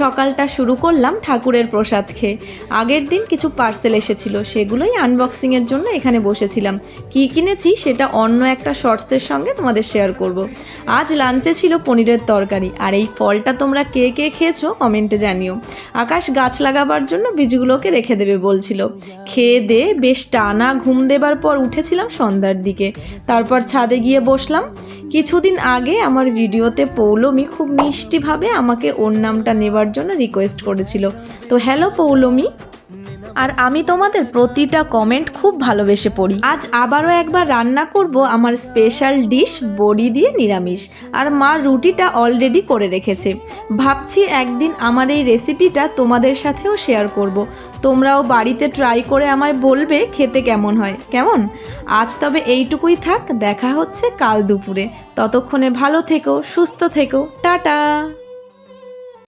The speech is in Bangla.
সকালটা শুরু করলাম ঠাকুরের প্রসাদ খেয়ে। আগের দিন কিছু পার্সেল এসেছিল, সেগুলোই আনবক্সিংয়ের জন্য এখানে বসেছিলাম। কি কিনেছি সেটা অন্য একটা শর্টসের সঙ্গে তোমাদের শেয়ার করব। আজ লাঞ্চে ছিল পনিরের তরকারি, আর এই ফলটা তোমরা কে কে খেয়েছো কমেন্টে জানিও। আকাশ গাছ লাগাবার জন্য বীজগুলোকে রেখে দেবে বলছিল। খেয়ে দে, বেশ টানা ঘুম দেবার পর উঠেছিলাম সন্ধ্যার দিকে। তারপর ছাদে গিয়ে বসলাম। কিছুদিন আগে আমার ভিডিওতে পৌলমি খুব মিষ্টিভাবে আমাকে ওর নামটা নেবার জন্য রিকোয়েস্ট করেছিল। তো হ্যালো পৌলমি। আর আমি তোমাদের প্রতিটা কমেন্ট খুব ভালোবেসে পড়ি। আজ আবারও একবার রান্না করব আমার স্পেশাল ডিশ বড়ি দিয়ে নিরামিষ। আর মা রুটিটা অলরেডি করে রেখেছে। ভাবছি একদিন আমার এই রেসিপিটা তোমাদের সাথেও শেয়ার করব। তোমরাও বাড়িতে ট্রাই করে আমায় বলবে খেতে কেমন হয়। কেমন? আজ তবে এইটুকুই থাক, দেখা হচ্ছে কাল দুপুরে। ততক্ষণে ভালো থেকো, সুস্থ থেকো। টাটা!